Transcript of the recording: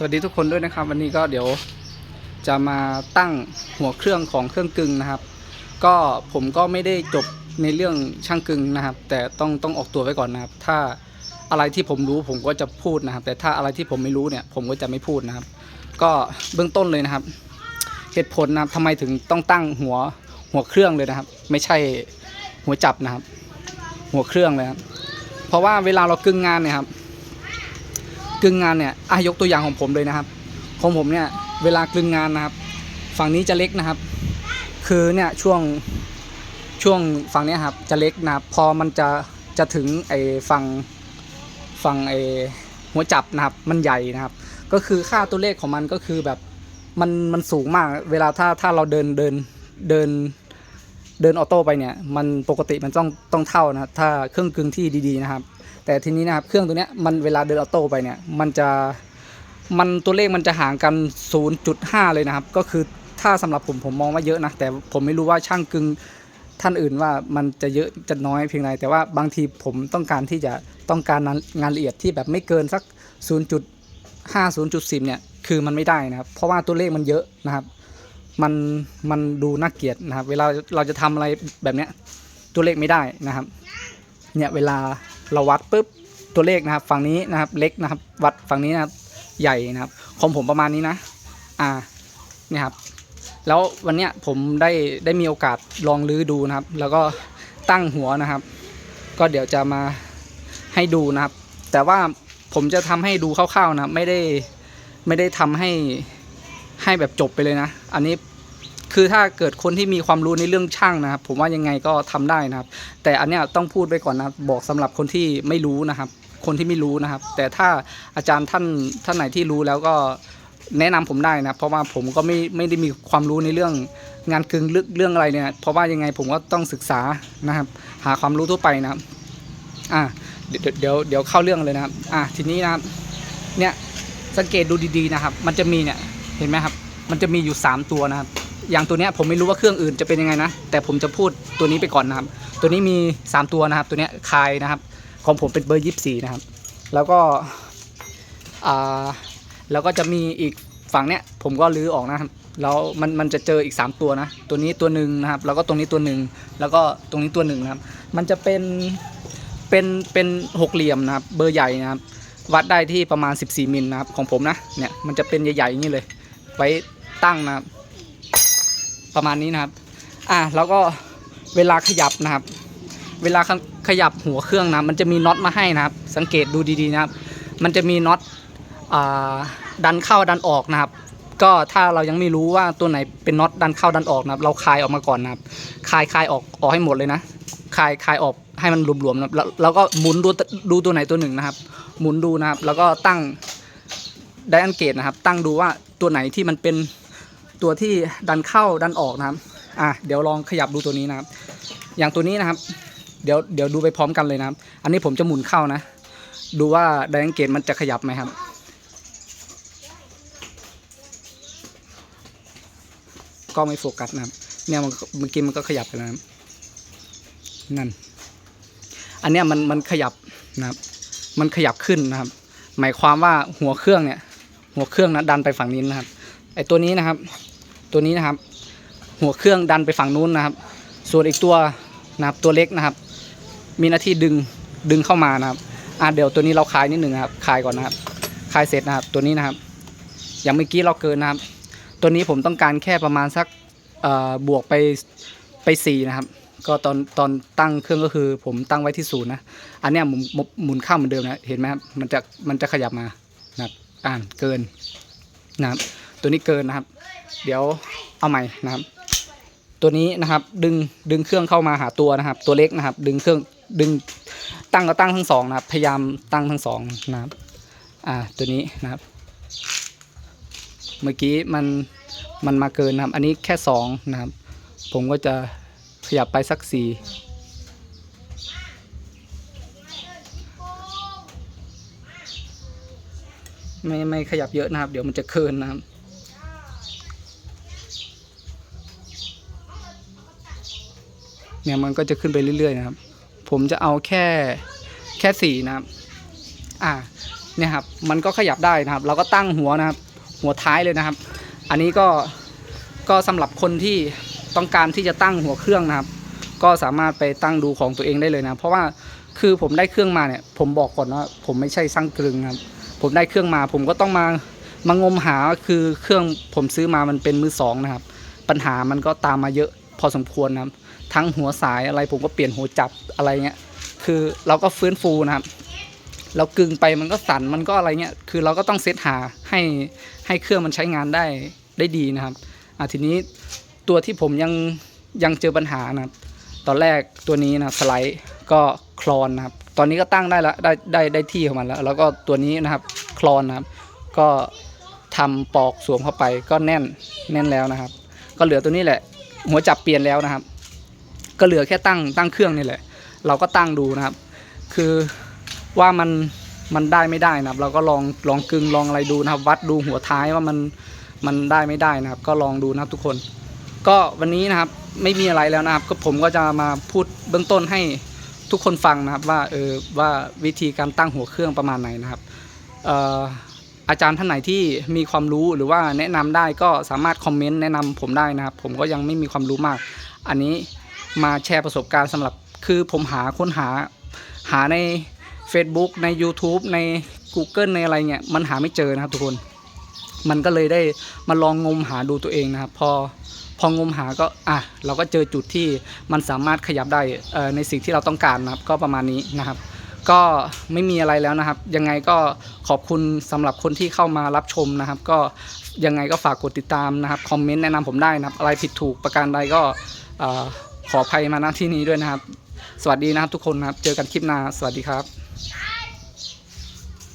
สวัสดีทุกคนด้วยนะครับ วันนี้ก็เดี๋ยวจะมาตั้งหัวเครื่องของเครื่องกึ่งนะครับ ก็ผมก็ไม่ได้จบในเรื่องช่างกึ่งนะครับ แต่ต้องต้องออกตัวไว้ก่อนนะครับ ถ้าอะไรที่ผมรู้ผมก็จะพูดนะครับ แต่ถ้าอะไรที่ผมไม่รู้เนี่ย ผมก็จะไม่พูดนะครับ ก็เบื้องต้นเลยนะครับ เหตุผลนะครับทำไมถึงต้องตั้งหัวหัวเครื่องเลยนะครับ ไม่ใช่หัวจับนะครับ หัวเครื่องเลยครับเพราะว่าเวลาเรากึ่งงานเนี่ยครับ กึ่งงานเนี่ยอะยกตัวอย่างของผมเลยนะครับ ของผมเนี่ยเวลากึ่งงานนะครับ ฝั่งนี้จะเล็กนะครับ คือเนี่ยช่วงช่วงฝั่งนี้ครับจะเล็กนะครับ พอมันจะจะถึงไอ้ฝั่งฝั่งไอ้หัวจับนะครับ มันใหญ่นะครับ ก็คือค่าตัวเลขของมันก็คือแบบมันมันสูงมาก เวลาถ้าถ้าเราเดินเดินเดินเดินออโต้ไปเนี่ย มันปกติมันต้องต้องเท่านะถ้าเครื่องกึ่งที่ดีๆนะครับ แต่ทีนี้นะครับเครื่องตัวเนี้ยมันเวลาเดินออโต้ไปเนี่ยมันจะมันตัวเลขมันจะห่างกัน 0.5 เลยนะครับ ก็คือถ้าสำหรับผมผมมองว่าเยอะนะ แต่ผมไม่รู้ว่าช่างกึ่งท่านอื่นว่ามันจะเยอะจะน้อยเพียงไรแต่ว่าบางทีผมต้องการที่จะต้องการงานงานละเอียดที่แบบไม่เกินสัก 0.5 0.10 เนี่ยคือมันไม่ได้นะครับ เพราะว่าตัวเลขมันเยอะนะครับ มันมันดูน่าเกลียดนะครับ เวลาเราจะทำอะไรแบบเนี้ยตัวเลขไม่ได้นะครับ เนี่ยเวลา เราวัดปุ๊บตัวเลขนะครับ ฝั่งนี้นะครับเล็กนะครับ วัดฝั่งนี้นะครับใหญ่นะครับของผมประมาณนี้นะ อ่าเนี่ยครับ แล้ววันเนี้ยผมได้ได้มีโอกาสลองลื้อดูนะครับ แล้วก็ตั้งหัวนะครับ ก็เดี๋ยวจะมาให้ดูนะครับ แต่ว่าผมจะทำให้ดูคร่าวๆนะไม่ได้ไม่ได้ทำให้ให้แบบจบไปเลยนะ อันนี้ คือถ้าเกิดคนที่มีความรู้ในเรื่องช่างนะครับ ผมว่ายังไงก็ทำได้นะครับ แต่อันเนี้ยต้องพูดไปก่อนนะบอกสำหรับคนที่ไม่รู้นะครับ คนที่ไม่รู้นะครับ แต่ถ้าอาจารย์ท่านท่านไหนที่รู้แล้วก็แนะนำผมได้นะเพราะว่าผมก็ไม่ไม่ได้มีความรู้ในเรื่องงานกึ่งเรื่องเรื่องอะไรเนี่ยเพราะว่ายังไงผมก็ต้องศึกษานะครับ หาความรู้ทั่วไปนะครับอ่าเดี๋ยวเดี๋ยวเดี๋ยวเข้าเรื่องเลยนะครับอ่าทีนี้นะครับเนี่ยสังเกตดูดีๆนะครับ มันจะมีเนี่ยเห็นไหมครับ มันจะมีอยู่ 3 ตัวนะครับ อย่างตัวเนี้ยผมไม่รู้ว่าเครื่องอื่นจะเป็นยังไงนะ แต่ผมจะพูดตัวนี้ไปก่อนนะครับ ตัวนี้มี 3 ตัวนะครับ ตัวเนี้ยคายนะครับ ของผมเป็นเบอร์ 24 นะครับ แล้วก็อ่าแล้วก็จะมีอีกฝั่งเนี้ยผมก็ลื้อออกนะครับแล้วมันมันจะเจออีก 3 ตัวนะ ตัวนี้ตัวหนึ่งนะครับ แล้วก็ตรงนี้ตัวหนึ่งแล้วก็ตรงนี้ตัวหนึ่งนะครับ มันจะเป็นเป็นเป็นหกเหลี่ยมนะครับ เบอร์ใหญ่นะครับ วัดได้ที่ประมาณ 14 มิลนะครับของผมนะเนี่ยมันจะเป็นใหญ่ๆอย่างนี้เลย ไว้ตั้งนะครับ ประมาณนี้นะครับ อะแล้วก็เวลาขยับนะครับ เวลาขยับหัวเครื่องนะมันจะมีน็อตมาให้นะครับ สังเกตดูดีๆนะครับ มันจะมีน็อตดันเข้าดันออกนะครับ ก็ถ้าเรายังไม่รู้ว่าตัวไหนเป็นน็อตดันเข้าดันออกนะครับ เราคลายออกมาก่อนนะครับคลายคลายออกออกให้หมดเลยนะคลายคลายออกให้มันรวมๆนะแล้วแล้วก็หมุนดูดูตัวไหนตัวหนึ่งนะครับ หมุนดูนะครับ แล้วก็ตั้งไดอันเกตนะครับ ตั้งดูว่าตัวไหนที่มันเป็น ตัวที่ดันเข้าดันออกนะครับ อะเดี๋ยวลองขยับดูตัวนี้นะครับ อย่างตัวนี้นะครับ เดี๋ยวเดี๋ยวดูไปพร้อมกันเลยนะครับ อันนี้ผมจะหมุนเข้านะ ดูว่าไดอันเกตมันจะขยับไหมครับ ก็ไม่โฟกัสนะครับ เนี่ยมันเมื่อกี้มันก็ขยับไปแล้วนะครับนั่น อันเนี้ยมันมันขยับนะครับ มันขยับขึ้นนะครับ หมายความว่าหัวเครื่องเนี่ย หัวเครื่องนะดันไปฝั่งนี้นะครับไอตัวนี้นะครับ ตัวนี้นะครับ หัวเครื่องดันไปฝั่งนู้นนะครับ ส่วนอีกตัวนะครับตัวเล็กนะครับ มีหน้าที่ดึงดึงเข้ามานะครับอะเดี๋ยวตัวนี้เราคลายนิดหนึ่งครับคลายก่อนนะครับคลายเสร็จนะครับ ตัวนี้นะครับ อย่างเมื่อกี้เราเกินนะครับ ตัวนี้ผมต้องการแค่ประมาณสักเอ่อบวกไปไปสี่นะครับ ก็ตอนตอนตั้งเครื่องก็คือผมตั้งไว้ที่ศูนย์นะ อันนี้หมุนหมุนข้าเหมือนเดิมนะ เห็นไหมครับ มันจะมันจะขยับมานะครับอ่านเกินนะครับ ตัวนี้เกินนะครับ เดี๋ยวเอาใหม่นะครับ ตัวนี้นะครับดึงดึงเครื่องเข้ามาหาตัวนะครับ ตัวเล็กนะครับ ดึงเครื่องดึงตั้งก็ตั้งทั้งสองนะครับ พยายามตั้งทั้งสองนะครับ อ่าตัวนี้นะครับ เมื่อกี้มันมันมาเกินนะครับ อันนี้แค่สองนะครับ ผมก็จะขยับไปสักสี่ไม่ไม่ขยับเยอะนะครับ เดี๋ยวมันจะเกินนะครับ เนี่ยมันก็จะขึ้นไปเรื่อยๆนะครับ ผมจะเอาแค่แค่สี่นะครับ อ่าเนี่ยครับมันก็ขยับได้นะครับ เราก็ตั้งหัวนะครับ หัวท้ายเลยนะครับ อันนี้ก็ก็สำหรับคนที่ต้องการที่จะตั้งหัวเครื่องนะครับ ก็สามารถไปตั้งดูของตัวเองได้เลยนะ เพราะว่าคือผมได้เครื่องมาเนี่ย ผมบอกก่อนว่าผมไม่ใช่ช่างกลึงครับ ผมได้เครื่องมาผมก็ต้องมามางมหาคือเครื่องผมซื้อมามันเป็นมือสองนะครับ ปัญหามันก็ตามมาเยอะพอสมควรนะครับ ทั้งหัวสายอะไรผมก็เปลี่ยนหัวจับอะไรเงี้ยคือเราก็ฟื้นฟูนะครับเรากึงไปมันก็สั่นมันก็อะไรเงี้ยคือเราก็ต้องเซตหาให้ให้เครื่องมันใช้งานได้ได้ดีนะครับอะทีนี้ตัวที่ผมยังยังเจอปัญหานะครับตอนแรกตัวนี้นะสไลด์ก็คลอนนะครับตอนนี้ก็ตั้งได้แล้วได้ได้ได้ที่ของมันแล้ว แล้วก็ตัวนี้นะครับคลอนนะครับ ก็ทำปอกสวมเข้าไปก็แน่นแน่นแล้วนะครับ ก็เหลือตัวนี้แหละ หัวจับเปลี่ยนแล้วนะครับ ก็เหลือแค่ตั้งตั้งเครื่องนี่แหละ เราก็ตั้งดูนะครับ คือว่ามันมันได้ไม่ได้นะครับ เราก็ลองลองกึงลองอะไรดูนะครับ วัดดูหัวท้ายว่ามันมันได้ไม่ได้นะครับ ก็ลองดูนะครับทุกคน ก็วันนี้นะครับไม่มีอะไรแล้วนะครับ ก็ผมก็จะมาพูดเบื้องต้นให้ทุกคนฟังนะครับว่าเออว่าวิธีการตั้งหัวเครื่องประมาณไหนนะครับเอ่ออาจารย์ท่านไหนที่มีความรู้หรือว่าแนะนำได้ก็สามารถคอมเมนต์แนะนำผมได้นะครับ ผมก็ยังไม่มีความรู้มาก อันนี้ มาแชร์ประสบการณ์สำหรับคือผมหาค้นหาหาใน Facebook ใน YouTube ใน Google ในอะไรเงี้ยมันหาไม่เจอนะครับทุกคน มันก็เลยได้มาลองงมหาดูตัวเองนะครับ พอพองมหาก็อะเราก็เจอจุดที่มันสามารถขยับได้ในสิ่งที่เราต้องการนะครับ ก็ประมาณนี้นะครับ ก็ไม่มีอะไรแล้วนะครับ ยังไงก็ขอบคุณสำหรับคนที่เข้ามารับชมนะครับ ก็ยังไงก็ฝากกดติดตามนะครับคอมเมนต์แนะนำผมได้นะครับ อะไรผิดถูกประการใดก็ ขออภัยมาณที่นี้ด้วยนะครับ สวัสดีนะครับทุกคนนะครับ เจอกันคลิปหน้า สวัสดีครับ